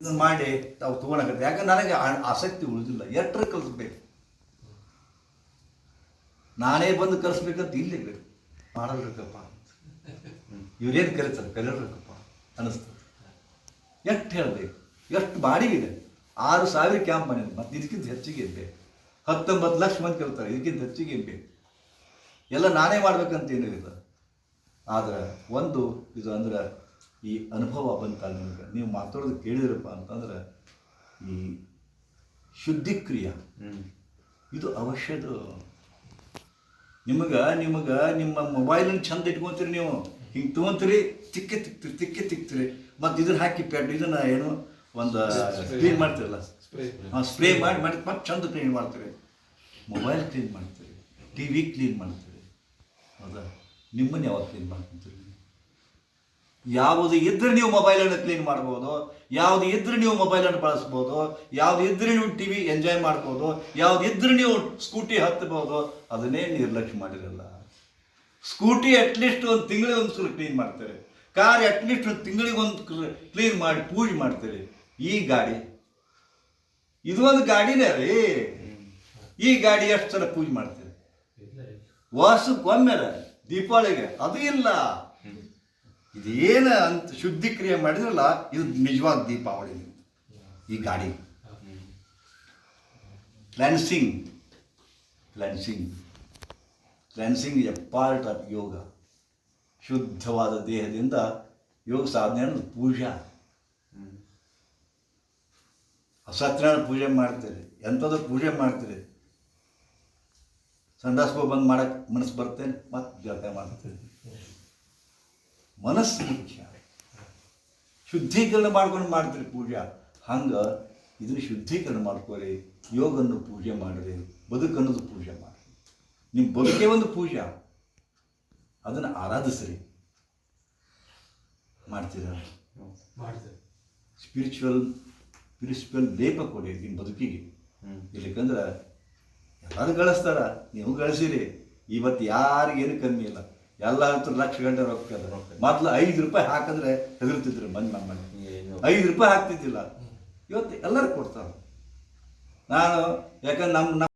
ಇದನ್ನ ಮಾಡಿ ತಾವು ತೊಗೊಳಕತ್ತೆ ಯಾಕಂದ್ರೆ ನನಗೆ ಆಸಕ್ತಿ ಉಳಿದಿಲ್ಲ. ಎಟ್ರ ಕಲಿಸ್ಬೇಕು. ನಾನೇ ಬಂದು ಕಲಿಸ್ಬೇಕಂತ ಇಲ್ಲಿ ಬೇಕು ಮಾಡಲ್ಬೇಕಪ್ಪ ಇವ್ರೇನು ಕಲಿತಾರೆ ಕಲಿಯಲ್ಬೇಕಪ್ಪ ಅನ್ನಿಸ್ತದೆ. ಎಷ್ಟು ಹೇಳಬೇಕು? ಎಷ್ಟು ಬಾಡಿಗಿದೆ ಆರು ಸಾವಿರ ಕ್ಯಾಂಪ್ ಮಾಡಿದೆ ಮತ್ತು ಇದಕ್ಕಿಂತ ಹೆಚ್ಚಿಗೆ ಬೇಕು? ಹತ್ತೊಂಬತ್ತು ಲಕ್ಷ ಮಂದಿ ಕಲಿತಾರೆ ಇದಕ್ಕಿಂತ ಹೆಚ್ಚಿಗೆ ಬೇಕು? ಎಲ್ಲ ನಾನೇ ಮಾಡ್ಬೇಕಂತ ಏನೂ ಇಲ್ಲ ಆದ್ರೆ ಒಂದು ಇದು ಅಂದ್ರೆ ಈ ಅನುಭವ ಬಂತಲ್ಲ ನಿಮಗೆ. ನೀವು ಮಾತಾಡೋದು ಕೇಳಿದ್ರಪ್ಪ ಅಂತಂದ್ರೆ ಈ ಶುದ್ಧಿಕ್ರಿಯ. ಇದು ಅವಶ್ಯದು ನಿಮಗೆ ನಿಮಗೆ ನಿಮ್ಮ ಮೊಬೈಲನ್ನು ಚಂದ ಇಟ್ಕೊಂತೀರಿ ನೀವು. ಹಿಂಗೆ ತೊಗೊಂತೀರಿ ತಿಕ್ಕೆ ತಿಕ್ತೀರಿ ತಿಕ್ಕೆ ತಿಕ್ತೀರಿ. ಮತ್ತು ಇದನ್ನ ಹಾಕಿ ಪ್ಯಾಡ್ ಇದನ್ನ ಏನು ಒಂದು ಕ್ಲೀನ್ ಮಾಡ್ತೀರಲ್ಲ? ಹಾಂ ಸ್ಪ್ರೇ ಮಾಡಿ ಮಾಡಿ ಮತ್ತೆ ಚಂದ ಕ್ಲೀನ್ ಮಾಡ್ತೀರಿ. ಮೊಬೈಲ್ ಕ್ಲೀನ್ ಮಾಡ್ತೀರಿ ಟಿ ವಿ ಕ್ಲೀನ್ ಮಾಡ್ತೀರಿ. ಹೌದಾ? ನಿಮ್ಮನ್ನು ಯಾವಾಗ ಕ್ಲೀನ್ ಮಾಡ್ಕೊಂತೀರಿ? ಯಾವುದು ಇದ್ರೆ ನೀವು ಮೊಬೈಲನ್ನು ಕ್ಲೀನ್ ಮಾಡ್ಬೋದು ಯಾವುದು ಇದ್ರೆ ನೀವು ಮೊಬೈಲನ್ನು ಬಳಸ್ಬೋದು ಯಾವ್ದು ಇದ್ರೆ ನೀವು ಟಿ ವಿ ಎಂಜಾಯ್ ಮಾಡ್ಬೋದು ಯಾವ್ದು ಇದ್ರೆ ನೀವು ಸ್ಕೂಟಿ ಹತ್ತಬಹುದು ಅದನ್ನೇ ನಿರ್ಲಕ್ಷ್ಯ ಮಾಡಿರಲ್ಲ. ಸ್ಕೂಟಿ ಅಟ್ಲೀಸ್ಟ್ ಒಂದು ತಿಂಗಳಿಗೆ ಒಂದು ಸಲ ಕ್ಲೀನ್ ಮಾಡ್ತಾರೆ ಕಾರ್ ಅಟ್ಲೀಸ್ಟ್ ಒಂದು ತಿಂಗಳಿಗೆ ಒಂದು ಕ್ಲೀನ್ ಮಾಡಿ ಪೂಜೆ ಮಾಡ್ತಾರೆ. ಈ ಗಾಡಿ ಇದು ಒಂದು ಗಾಡಿನೇ ರೀ. ಈ ಗಾಡಿ ಎಷ್ಟು ಸಲ ಪೂಜೆ ಮಾಡ್ತೀರಿ? ವರ್ಷಕ್ಕೊಮ್ಮೆ ದೀಪಾವಳಿಗೆ ಅದು ಇಲ್ಲ. ಇದೇನು ಅಂತ ಶುದ್ಧೀಕ್ರಿಯೆ ಮಾಡಿದ್ರಲ್ಲ, ಇದು ನಿಜವಾದ ದೀಪಾವಳಿ ಈ ಗಾಡಿ. Cleansing cleansing cleansing a part of yoga ಶುದ್ಧವಾದ ದೇಹದಿಂದ ಯೋಗ ಸಾಧನೆ ಅನ್ನೋದು ಪೂಜಾ. ಸತ್ಯನಾರಾಯಣ ಪೂಜೆ ಮಾಡ್ತೀರಿ, ಎಂಥದ್ದು ಪೂಜೆ ಮಾಡ್ತೀರಿ. ಸಂಡಾಸ್ಕೋ ಬಂದು ಮಾಡಕ್ಕೆ ಮನಸ್ಸು ಬರ್ತೇನೆ, ಮತ್ತೆ ಜೊತೆ ಮಾಡ್ತೀರಿ ಮನಸ್ಸು ಮುಖ್ಯ. ಶುದ್ಧೀಕರಣ ಮಾಡ್ಕೊಂಡು ಮಾಡ್ತೀರಿ ಪೂಜಾ. ಹಂಗೆ ಇದನ್ನು ಶುದ್ಧೀಕರಣ ಮಾಡ್ಕೊರಿ ಯೋಗನ್ನು ಪೂಜೆ ಮಾಡಿರಿ ಬದುಕನ್ನೋದು ಪೂಜೆ ಮಾಡಿ ನಿಮ್ಮ ಬದುಕೇ ಒಂದು ಪೂಜಾ. ಅದನ್ನು ಆರಾಧಿಸ್ರಿ. ಮಾಡ್ತೀರಾ? ಸ್ಪಿರಿಚುವಲ್ ಸ್ಪಿರಿಚುವಲ್ ಲೇಪ ಕೊಡಿ ನಿಮ್ಮ ಬದುಕಿಗೆ. ಇಲ್ಲಕಂದ್ರೆ ಎಲ್ಲರೂ ಗಳಿಸ್ತಾರ ನೀವು ಗಳಿಸಿರಿ. ಇವತ್ತು ಯಾರಿಗೇನು ಕಮ್ಮಿ ಇಲ್ಲ. ಎಲ್ಲ ಹತ್ತು ಲಕ್ಷ ಗಂಟೆ ರೊಕ್ಕ ಮೊದ್ಲು ಐದು ರೂಪಾಯಿ ಹಾಕಿದ್ರೆ ಹೆದರ್ತಿದ್ರು ಮಂದಿ ನಮ್ಮ ಮನೆ. ಐದು ರೂಪಾಯಿ ಹಾಕ್ತಿದ್ದಿಲ್ಲ. ಇವತ್ತು ಎಲ್ಲರೂ ಕೊಡ್ತಾರೆ. ನಾನು ಯಾಕಂದ್ರೆ ನಮ್ಮ